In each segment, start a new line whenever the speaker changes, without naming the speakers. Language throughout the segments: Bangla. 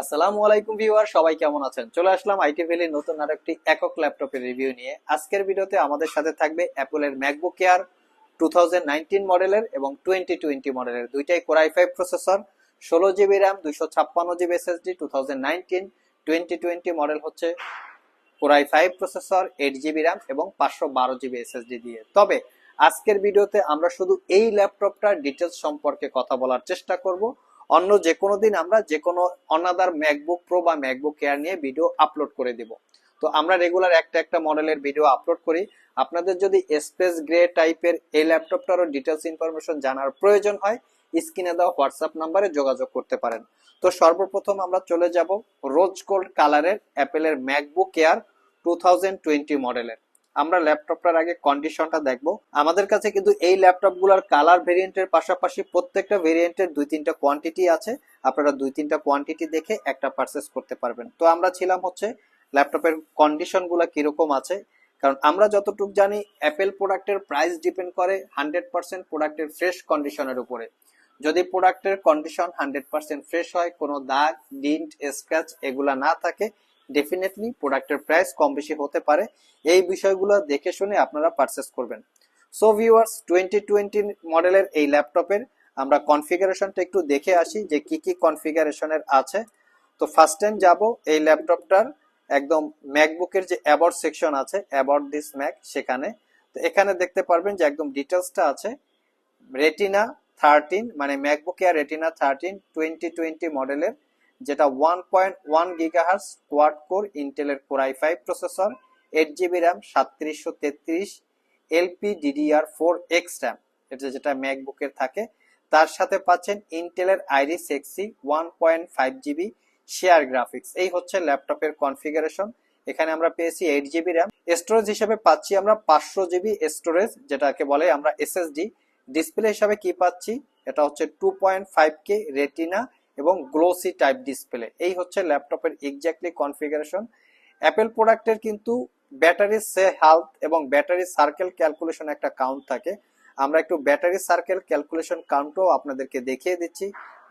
আসসালামু আলাইকুম ভিউয়ার, সবাই কেমন আছেন? চলে আসলাম আইটি ভ্যালির নতুন আরেকটি একক ল্যাপটপের রিভিউ নিয়ে। আজকের ভিডিওতে আমাদের সাথে থাকবে অ্যাপলের ম্যাকবুক এয়ার টু মডেলের এবং টোয়েন্টি টোয়েন্টি মডেলের। দুইটাই কোরাই ফাইভ প্রসেসর ষোলো জিবি র্যাম দুইশো ছাপ্পান্ন GB SSD two thousand nineteen model হচ্ছে five processor eight GB RAM এবং পাঁচশো বারো জিবি এসএসডি দিয়ে। তবে আজকের ভিডিওতে আমরা শুধু এই ল্যাপটপটার ডিটেলস সম্পর্কে কথা বলার চেষ্টা করব। অন্য যে কোনো দিন আমরা যে কোনো অনাদার ম্যাকবুক প্রো বা ম্যাকবুক কেয়ার নিয়ে ভিডিও আপলোড করে দিব। তো আমরা রেগুলার একটা একটা মডেলের ভিডিও আপলোড করি। আপনাদের যদি স্পেস গ্রে টাইপের এই ল্যাপটপটারও ডিটেলস ইনফরমেশন জানার প্রয়োজন হয় স্ক্রিনে দেওয়া হোয়াটসঅ্যাপ নাম্বারে যোগাযোগ করতে পারেন। তো সর্বপ্রথম আমরা চলে যাব রোজ গোল্ড কালারের অ্যাপেলের ম্যাকবুক এয়ার টু মডেলের আমরা ল্যাপটপটার আগে কন্ডিশনটা দেখব। আমাদের কাছে কিন্তু এই ল্যাপটপগুলোর কালার ভেরিয়েন্টের পাশাপাশি প্রত্যেকটা ভেরিয়েন্টের দুই তিনটা কোয়ান্টিটি আছে। আপনারা দুই তিনটা কোয়ান্টিটি দেখে একটা পারচেস করতে পারবেন। তো আমরা ছিলাম হচ্ছে ল্যাপটপের কন্ডিশনগুলো কীরকম আছে? কারণ আমরা যতটুকু জানি অ্যাপেল প্রোডাক্টের প্রাইস ডিপেন্ড করে হান্ড্রেড পার্সেন্ট প্রোডাক্টের ফ্রেশ কন্ডিশনের উপরে। যদি প্রোডাক্টের কন্ডিশন হান্ড্রেড পার্সেন্ট ফ্রেশ হয়, কোনো দাগ ডিন্ট স্ক্র্যাচ এগুলা না থাকে ডেফিনেটলি প্রোডাক্টের প্রাইস কম বেশি হতে পারে। এই বিষয়গুলো দেখে শুনে আপনারা পারচেস করবেন। সো ভিউয়ার্স টোয়েন্টি টোয়েন্টি মডেলের এই ল্যাপটপের আমরা কনফিগারেশনটা একটু দেখে আসি যে কি কি কনফিগারেশনের আছে। তো ফার্স্ট টাইম যাব এই ল্যাপটপটার একদম ম্যাকবুকের যে অ্যাবাউট সেকশন আছে অ্যাবাউট দিস ম্যাক সেখানে। তো, এখানে দেখতে পারবেন যে একদম ডিটেলসটা আছে। রেটিনা থার্টিন মানে MacBook Air Retina thirteen twenty twenty মডেলের যেটা one point one gigahertz quad core ইন্টেলের core i five processor eight GB RAM সাতত্রিশশো তেত্রিশ LP DDR four X RAM এটা যেটা ম্যাকবুকের থাকে। তার সাথে পাচ্ছেন ইন্টেলের Iris এক্সি one point five GB share graphics এই হচ্ছে ল্যাপটপের কনফিগারেশন এখানে আমরা পেয়েছি এইট জিবি র্যাম স্টোরেজ হিসেবে পাচ্ছি আমরা পাঁচশো জিবি স্টোরেজ যেটাকে বলে আমরা এসএসডি ডিসপ্লে হিসাবে কি পাচ্ছি? এটা হচ্ছে two point five K Retina এবং গ্লোসি টাইপ ডিসপ্লে এই হচ্ছে ল্যাপটপের এক্স্যাক্টলি কনফিগারেশন অ্যাপেল প্রোডাক্টের কিন্তু ব্যাটারি সে হেলথ এবং ব্যাটারি সার্কেল ক্যালকুলেশন একটা কাউন্ট থাকে। আমরা একটু ব্যাটারি সার্কেল ক্যালকুলেশন কাউন্টও আপনাদেরকে দেখিয়ে দিচ্ছি।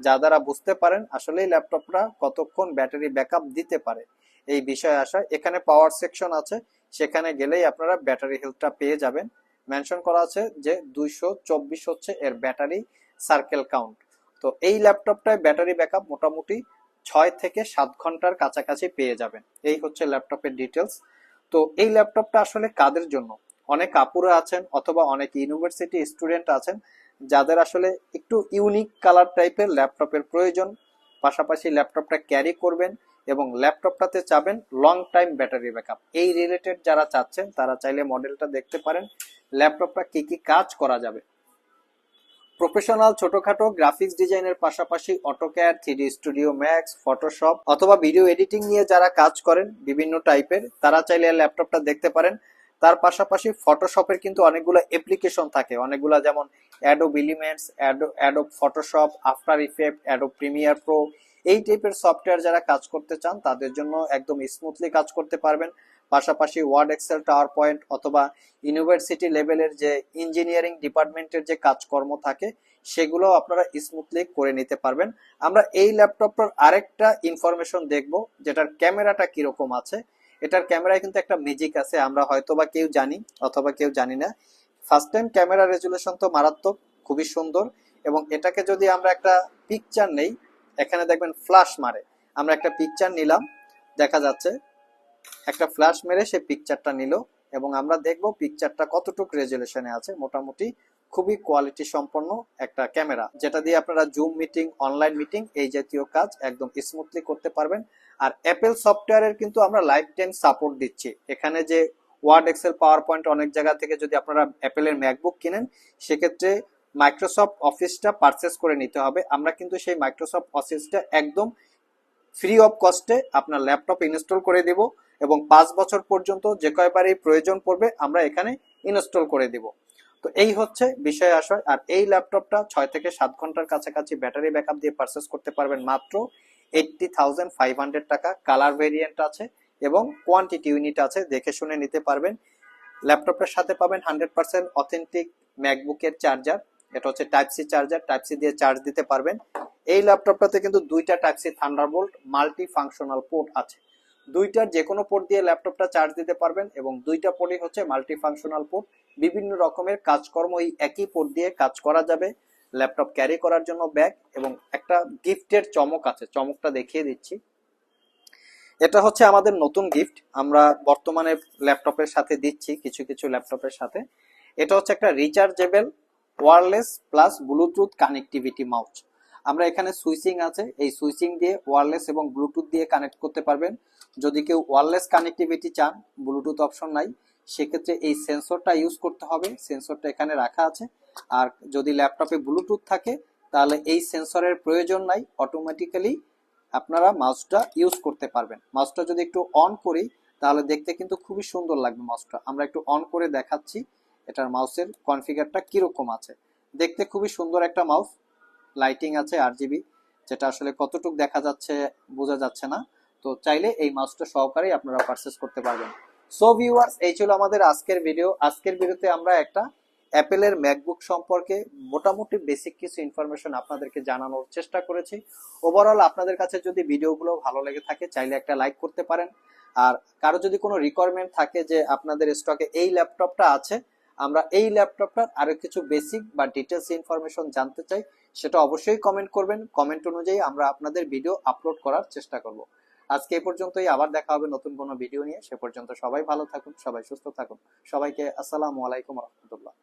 যা দ্বারা বুঝতে পারেন আসলে ল্যাপটপটা কতক্ষণ ব্যাটারি ব্যাকআপ দিতে পারে। এই বিষয়ে আসা, এখানে পাওয়ার সেকশন আছে। সেখানে গেলেই আপনারা ব্যাটারি হেলথটা পেয়ে যাবেন। মেনশন করা আছে যে দুইশো চব্বিশ হচ্ছে এর ব্যাটারি সার্কেল কাউন্ট তো এই ল্যাপটপটায় ব্যাটারি ব্যাকআপ মোটামুটি ছয় থেকে সাত ঘণ্টার কাছাকাছি পেয়ে যাবেন। এই হচ্ছে ল্যাপটপের ডিটেলস তো এই ল্যাপটপটা আসলে কাদের জন্য? অনেক আপুরা আছেন অথবা অনেক ইউনিভার্সিটি স্টুডেন্ট আছেন, যাদের আসলে একটু ইউনিক কালার টাইপের ল্যাপটপের প্রয়োজন। পাশাপাশি ল্যাপটপটা ক্যারি করবেন এবং ল্যাপটপটাতে চাবেন লং টাইম ব্যাটারি ব্যাকআপ এই রিলেটেড যারা চাচ্ছেন, তারা চাইলে মডেলটা দেখতে পারেন। ল্যাপটপটা কি কি কাজ করা যাবে? প্রফেশনাল ছোটখাটো গ্রাফিক্স ডিজাইনের পাশাপাশি AutoCAD three studio, Max, Photoshop অথবা ভিডিও এডিটিং নিয়ে যারা কাজ করেন, বিভিন্ন টাইপের, তারা চাইলে ল্যাপটপটা দেখতে পারেন। তার পাশাপাশি ফটোশপের কিন্তু অনেকগুলো অ্যাপ্লিকেশন থাকে। অনেকগুলো যেমন Adobe Elements Adobe Adobe Photoshop After Effect Adobe Premiere Pro এই টাইপের সফটওয়্যার যারা কাজ করতে চান, তাদের জন্য একদম স্মুথলি কাজ করতে পারবেন। পাশাপাশি ওয়ার্ড এক্সেল টাওয়ার পয়েন্ট অথবা ইউনিভার্সিটি লেভেলের যে ইঞ্জিনিয়ারিং ডিপার্টমেন্টের যে কাজকর্ম থাকে, সেগুলো আপনারা স্মুথলি করে নিতে পারবেন। আমরা এই ল্যাপটপটার আরেকটা ইনফরমেশন দেখব, যেটার ক্যামেরাটা কীরকম আছে। এটার ক্যামেরায় কিন্তু একটা ম্যাজিক আছে, আমরা হয়তো বা কেউ জানি, অথবা কেউ জানি না। ফার্স্ট টাইম ক্যামেরা রেজুলেশন তো মারাত্মক, খুবই সুন্দর। এবং এটাকে যদি আমরা একটা পিকচার নেই এখানে দেখবেন ফ্ল্যাশ মারে। আমরা একটা পিকচার নিলাম, দেখা যাচ্ছে। একটা ফ্ল্যাশ মেরে সে পিকচারটা নিল এবং আমরা দেখব পিকচারটা কতটুকু রেজুলেশনে আছে। মোটামুটি খুবই কোয়ালিটি সম্পন্ন একটা ক্যামেরা যেটা দিয়ে আপনারা জুম মিটিং অনলাইন মিটিং এই জাতীয় কাজ একদম স্মুথলি করতে পারবেন। আর অ্যাপেল সফটওয়্যারের কিন্তু আমরা লাইফ টাইম সাপোর্ট দিচ্ছি। এখানে যে ওয়ার্ড এক্সেল পাওয়ার পয়েন্ট অনেক জায়গা থেকে যদি আপনারা অ্যাপেলের ম্যাকবুক কিনেন, সেক্ষেত্রে মাইক্রোসফট অফিসটা পারচেস করে নিতে হবে। আমরা কিন্তু সেই মাইক্রোসফট অফিসটা একদম ফ্রি অফ কস্টে আপনার ল্যাপটপ ইনস্টল করে দেব এবং পাঁচ বছর পর্যন্ত যে কয়বারই প্রয়োজন পড়বে আমরা এখানে ইনস্টল করে দিব। তো এই হচ্ছে বিষয় আশয় আর এই ল্যাপটপটা ছয় থেকে সাত ঘণ্টার কাছাকাছি ব্যাটারি ব্যাকআপ দিয়ে পারচেস করতে পারবেন মাত্র এইটটি থাউজেন্ড ফাইভ হান্ড্রেড টাকা। কালার ভেরিয়েন্ট আছে এবং কোয়ান্টিটি ইউনিট আছে, দেখে শুনে নিতে পারবেন। ল্যাপটপের সাথে পাবেন হান্ড্রেড পার্সেন্ট অথেন্টিক ম্যাকবুকের চার্জার এটা হচ্ছে type C charger type C দিয়ে চার্জ দিতে পারবেন। এই ল্যাপটপটাতে কিন্তু দুইটা type C Thunderbolt multi functional port আছে। দুইটার যে কোনো পোর্ট দিয়ে ল্যাপটপটা চার্জ দিতে পারবেন এবং দুইটা পোর্টই হচ্ছে মাল্টি ফাংশনাল পোর্ট বিভিন্ন রকমের কাজকর্ম এই একই পোর্ট দিয়ে কাজ করা যাবে। ল্যাপটপ ক্যারি করার জন্য ব্যাগ এবং একটা গিফটের চমক আছে, চমকটা দেখিয়ে দিচ্ছি। এটা হচ্ছে আমাদের নতুন গিফট আমরা বর্তমানে ল্যাপটপের সাথে দিচ্ছি, কিছু কিছু ল্যাপটপের সাথে। এটা হচ্ছে একটা rechargeable wireless plus Bluetooth connectivity mouse আমরা এখানে সুইচিং আছে, এই সুইচিং দিয়ে ওয়ারলেস এবং ব্লুটুথ দিয়ে কানেক্ট করতে পারবেন। যদি কেউ ওয়ারলেস কানেক্টিভিটি চান, ব্লুটুথ অপশন নাই, সেক্ষেত্রে এই সেন্সরটা ইউজ করতে হবে। সেন্সরটা এখানে রাখা আছে। আর যদি ল্যাপটপে ব্লুটুথ থাকে, তাহলে এই সেন্সরের প্রয়োজন নাই, অটোমেটিক্যালি আপনারা মাউসটা ইউজ করতে পারবেন। মাউসটা যদি একটু অন করি, তাহলে দেখতে কিন্তু খুবই সুন্দর লাগবে মাউসটা আমরা একটু অন করে দেখাচ্ছি। এটার মাউসের কনফিগারটা কীরকম আছে? দেখতে খুবই সুন্দর একটা মাউস লাইটিং আছে আর জিবি যেটা আসলে কতটুক দেখা যাচ্ছে বোঝা যাচ্ছে না। তো চাইলে এই মাউসটা সহকারেই আপনারা পারচেস করতে পারবেন। সো ভিউয়ার্স এই ছিল আমাদের আজকের ভিডিও আজকের ভিডিওতে আমরা একটা অ্যাপেলের ম্যাকবুক সম্পর্কে মোটামুটি বেসিক কিছু ইনফরমেশন আপনাদেরকে জানানোর চেষ্টা করেছি। ওভারঅল আপনাদের কাছে যদি ভিডিওগুলো ভালো লেগে থাকে, চাইলে একটা লাইক করতে পারেন। আর কারও যদি কোনো রিকোয়ারমেন্ট থাকে যে আপনাদের স্টকে এই ল্যাপটপটা আছে আমরা এই ল্যাপটপটার আরও কিছু বেসিক বা ডিটেলস ইনফরমেশন জানতে চাই, সেটা অবশ্যই কমেন্ট করবেন। কমেন্ট অনুযায়ী আমরা আপনাদের ভিডিও আপলোড করার চেষ্টা করব। আজকে এই পর্যন্তই, আবার দেখা হবে নতুন কোনো ভিডিও নিয়ে। সে পর্যন্ত সবাই ভালো থাকুন, সবাই সুস্থ থাকুন। সবাইকে আসসালামু আলাইকুম রহমতুল্লাহ।